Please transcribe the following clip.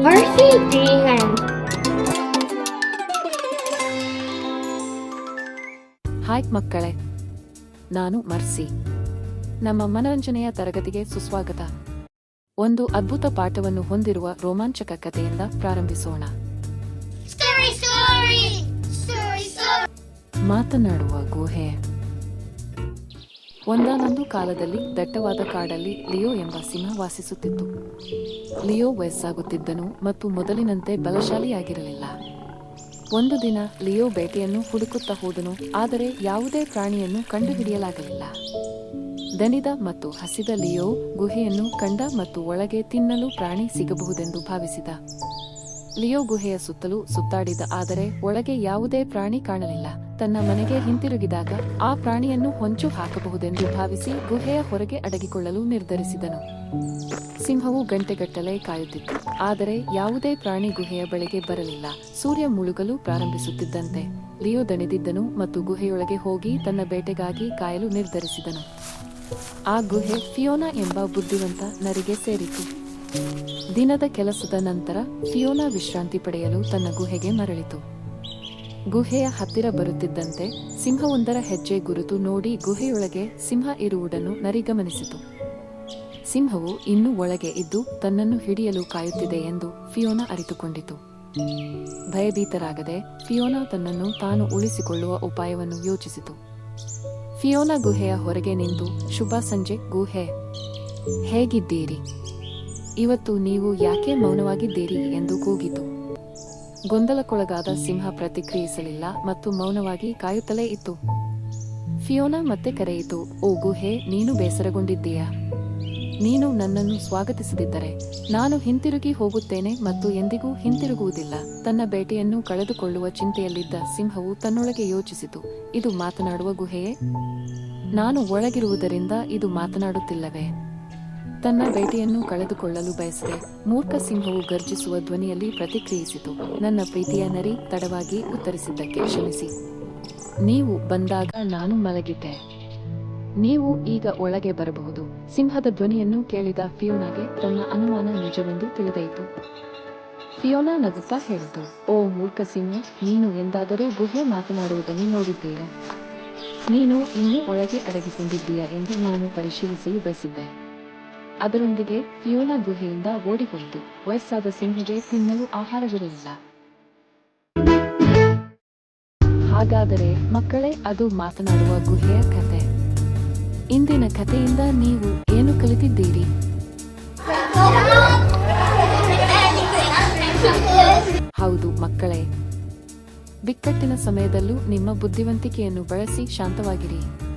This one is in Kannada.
Mercy Demon. ಹಾಯ್ ಮಕ್ಕಳೇ. ನಾನು ಮರ್ಸಿ. ನಮ್ಮ ಮನರಂಜನೆಯ ತರಗತಿಗೆ ಸುಸ್ವಾಗತ. ಒಂದು ಅದ್ಭುತ ಪಾಠವನ್ನು ಹೊಂದಿರುವ ರೋಮಾಂಚಕ ಕಥೆಯಿಂದ ಪ್ರಾರಂಭಿಸೋಣ. ಮಾತನಾಡುವ ಗುಹೆ. ಒಂದಾನೊಂದು ಕಾಲದಲ್ಲಿ ದಟ್ಟವಾದ ಕಾಡಲ್ಲಿ ಲಿಯೋ ಎಂಬ ಸಿಂಹ ವಾಸಿಸುತ್ತಿತ್ತು. ಲಿಯೋ ವಯಸ್ಸಾಗುತ್ತಿದ್ದನು ಮತ್ತು ಮೊದಲಿನಂತೆ ಬಲಶಾಲಿಯಾಗಿರಲಿಲ್ಲ. ಒಂದು ದಿನ ಲಿಯೋ ಬೇಟೆಯನ್ನು ಹುಡುಕುತ್ತಾ ಹೋದನು, ಆದರೆ ಯಾವುದೇ ಪ್ರಾಣಿಯನ್ನು ಕಂಡುಹಿಡಿಯಲಾಗಲಿಲ್ಲ. ದನಿದ ಮತ್ತು ಹಸಿದ ಲಿಯೋ ಗುಹೆಯನ್ನು ಕಂಡ ಮತ್ತು ಒಳಗೆ ತಿನ್ನಲು ಪ್ರಾಣಿ ಸಿಗಬಹುದೆಂದು ಭಾವಿಸಿದ. ಲಿಯೋ ಗುಹೆಯ ಸುತ್ತಲೂ ಸುತ್ತಾಡಿದ, ಆದರೆ ಒಳಗೆ ಯಾವುದೇ ಪ್ರಾಣಿ ಕಾಣಲಿಲ್ಲ. ತನ್ನ ಮನೆಗೆ ಹಿಂತಿರುಗಿದಾಗ ಆ ಪ್ರಾಣಿಯನ್ನು ಹೊಂಚು ಹಾಕಬಹುದೆಂದು ಭಾವಿಸಿ ಗುಹೆಯ ಹೊರಗೆ ಅಡಗಿಕೊಳ್ಳಲು ನಿರ್ಧರಿಸಿದನು. ಸಿಂಹವು ಗಂಟೆಗಟ್ಟಲೆ ಕಾಯುತ್ತಿತ್ತು, ಆದರೆ ಯಾವುದೇ ಪ್ರಾಣಿ ಗುಹೆಯ ಬಳಿಗೆ ಬರಲಿಲ್ಲ. ಸೂರ್ಯ ಮುಳುಗಲು ಪ್ರಾರಂಭಿಸುತ್ತಿದ್ದಂತೆ ಲಿಯೋ ದಣಿದಿದ್ದನು ಮತ್ತು ಗುಹೆಯೊಳಗೆ ಹೋಗಿ ತನ್ನ ಬೇಟೆಗಾಗಿ ಕಾಯಲು ನಿರ್ಧರಿಸಿದನು. ಆ ಗುಹೆ ಫಿಯೋನಾ ಎಂಬ ಬುದ್ಧಿವಂತ ನರಿಗೆ ಸೇರಿತು. ದಿನದ ಕೆಲಸದ ನಂತರ ಫಿಯೋನಾ ವಿಶ್ರಾಂತಿ ಪಡೆಯಲು ತನ್ನ ಗುಹೆಗೆ ಮರಳಿತು. ಗುಹೆಯ ಹತ್ತಿರ ಬರುತ್ತಿದ್ದಂತೆ ಸಿಂಹವೊಂದರ ಹೆಜ್ಜೆ ಗುರುತು ನೋಡಿ ಗುಹೆಯೊಳಗೆ ಸಿಂಹ ಇರುವುದನ್ನು ನರಿಗಮನಿಸಿತು. ಸಿಂಹವು ಇನ್ನೂ ಒಳಗೆ ಇದ್ದು ತನ್ನನ್ನು ಹಿಡಿಯಲು ಕಾಯುತ್ತಿದೆ ಎಂದು ಫಿಯೋನಾ ಅರಿತುಕೊಂಡಿತು. ಭಯಭೀತರಾಗದೆ ಫಿಯೋನಾ ತನ್ನನ್ನು ತಾನು ಉಳಿಸಿಕೊಳ್ಳುವ ಉಪಾಯವನ್ನು ಯೋಚಿಸಿತು. ಫಿಯೋನಾ ಗುಹೆಯ ಹೊರಗೆ ನಿಂತು ಶುಭ ಸಂಜೆ, ಗುಹೆ, ಹೇಗಿದ್ದೀರಿ? ಇವತ್ತು ನೀವು ಯಾಕೆ ಮೌನವಾಗಿದ್ದೀರಿ ಎಂದು ಕೂಗಿತು. ಗೊಂದಲಕ್ಕೊಳಗಾದ ಸಿಂಹ ಪ್ರತಿಕ್ರಿಯಿಸಲಿಲ್ಲ ಮತ್ತು ಮೌನವಾಗಿ ಕಾಯುತ್ತಲೇ ಇತ್ತು. ಫಿಯೋನಾ ಮತ್ತೆ ಕರೆಯಿತು, ಓ ಗುಹೆ, ನೀನು ಬೇಸರಗೊಂಡಿದ್ದೀಯಾ? ನೀನು ನನ್ನನ್ನು ಸ್ವಾಗತಿಸದಿದ್ದರೆ ನಾನು ಹಿಂತಿರುಗಿ ಹೋಗುತ್ತೇನೆ ಮತ್ತು ಎಂದಿಗೂ ಹಿಂತಿರುಗುವುದಿಲ್ಲ. ತನ್ನ ಬೇಟೆಯನ್ನು ಕಳೆದುಕೊಳ್ಳುವ ಚಿಂತೆಯಲ್ಲಿದ್ದ ಸಿಂಹವು ತನ್ನೊಳಗೆ ಯೋಚಿಸಿತು, ಇದು ಮಾತನಾಡುವ ಗುಹೆಯೇ? ನಾನು ಒಳಗಿರುವುದರಿಂದ ಇದು ಮಾತನಾಡುತ್ತಿಲ್ಲವೇ? ತನ್ನ ಬೇಟೆಯನ್ನು ಕಳೆದುಕೊಳ್ಳಲು ಬಯಸಿದೆ ಮೂರ್ಖ ಸಿಂಹವು ಗರ್ಜಿಸುವ ಧ್ವನಿಯಲ್ಲಿ ಪ್ರತಿಕ್ರಿಯಿಸಿತು. ನನ್ನ ಪ್ರೀತಿಯ ನರಿ, ತಡವಾಗಿ ಉತ್ತರಿಸಿದ್ದಕ್ಕೆ ಕ್ಷಮಿಸಿ. ನೀವು ಬಂದಾಗ ನಾನು ಮಲಗಿದ್ದೆ. ನೀವು ಈಗ ಒಳಗೆ ಬರಬಹುದು. ಸಿಂಹದ ಧ್ವನಿಯನ್ನು ಕೇಳಿದ ಫಿಯೋನಾಗೆ ತನ್ನ ಅನುಮಾನ ನಿಜವೆಂದು ತಿಳಿದಯಿತು ಫಿಯೋನಾ ನಗುತ್ತಾ ಹೇಳಿತು, ಓ ಮೂರ್ಖ ಸಿಂಹ, ನೀನು ಎಂದಾದರೂ ಗುಹೆ ಮಾತನಾಡುವುದನ್ನು ನೋಡಿದ್ದೀರಾ. ನೀನು ಇನ್ನೂ ಒಳಗೆ ಅಡಗಿಕೊಂಡಿದ್ದೀಯಾ ಎಂದು ನಾನು ಪರಿಶೀಲಿಸಲು ಬಯಸಿದ್ದೆ. ಅದರೊಂದಿಗೆ ಫಿಯೋನಾ ಗುಹೆಯಿಂದ ಓಡಿಹೋಯಿತು. ವಯಸ್ಸಾದ ಸಿಂಹಗೆ ತಿನ್ನಲು ಆಹಾರವಿರಲಿಲ್ಲ. ಹಾಗಾದರೆ ಮಕ್ಕಳೇ, ಅದು ಮಾತನಾಡುವ ಗುಹೆಯ ಕತೆ. ಇಂದಿನ ಕಥೆಯಿಂದ ನೀವು ಏನು ಕಲಿತಿದ್ದೀರಿ? ಹೌದು ಮಕ್ಕಳೇ. ಬಿಕ್ಕಟ್ಟಿನ ಸಮಯದಲ್ಲೂ ನಿಮ್ಮ ಬುದ್ಧಿವಂತಿಕೆಯನ್ನು ಬಳಸಿ ಶಾಂತವಾಗಿರಿ.